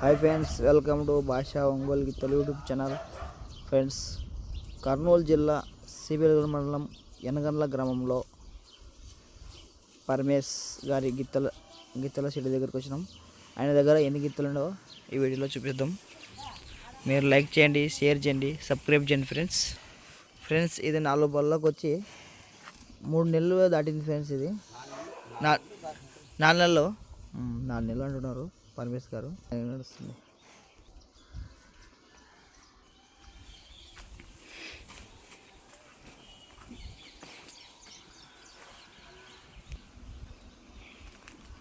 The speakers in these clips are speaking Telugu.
హాయ్ ఫ్రెండ్స్ వెల్కమ్ టు భాషా ఒంగోలుకి Telugu YouTube channel. Friends Kurnool జిల్లా సిబిల్ మండలం ఎనగండ్ల గ్రామంలో పరమేశ్ గారి గిత్తల గిత్తల చెట్టు దగ్గరికి వచ్చినాం. ఆయన దగ్గర ఎన్ని గిత్తలు ఉండవో ఈ వీడియోలో చూపిద్దాం. మీరు లైక్ చేయండి షేర్ చేయండి సబ్స్క్రైబ్ చేయండి ఫ్రెండ్స్. ఫ్రెండ్స్ ఇది నాలుగు బళ్ళకి వచ్చి మూడు నెలలు దాటింది ఫ్రెండ్స్ ఇది. నా నాలుగు నెలలు నాలుగు నెలలు అంటున్నారు పరమేశ్ గారు. నడుస్తుంది?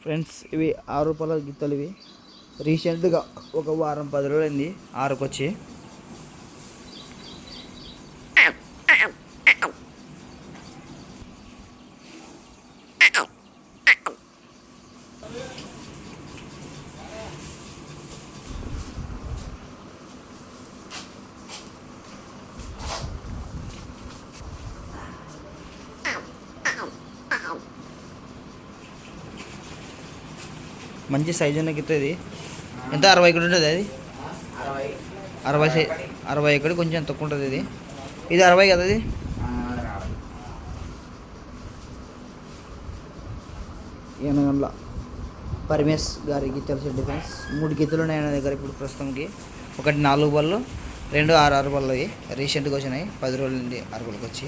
ఫ్రెండ్స్ ఇవి ఆరు రూపాయల గిత్తలు ఇవి. రీసెంట్గా ఒక వారం పది రోజులైంది ఆరుకు వచ్చి మంచి సైజు ఉన్న గిత్త ఇది. ఎంత? అరవై ఇక్కడ ఉంటుంది అది? అరవై సైజ్ అరవై ఇక్కడ కొంచెం తక్కువ ఉంటుంది ఇది. ఇది అరవై కదా ఇది ఏనగండ్ల పరమేష్ గారి గిత్తలు డిఫెన్స్ మూడు గిత్తలు ఉన్నాయి ఆయన దగ్గర ఇప్పుడు ప్రస్తుతంకి ఒకటి నాలుగు బళ్ళు రెండు ఆరు ఆరు బళ్ళు రీసెంట్గా వచ్చినాయి. పది రోజుల నుండి ఆరు బళ్ళకి వచ్చి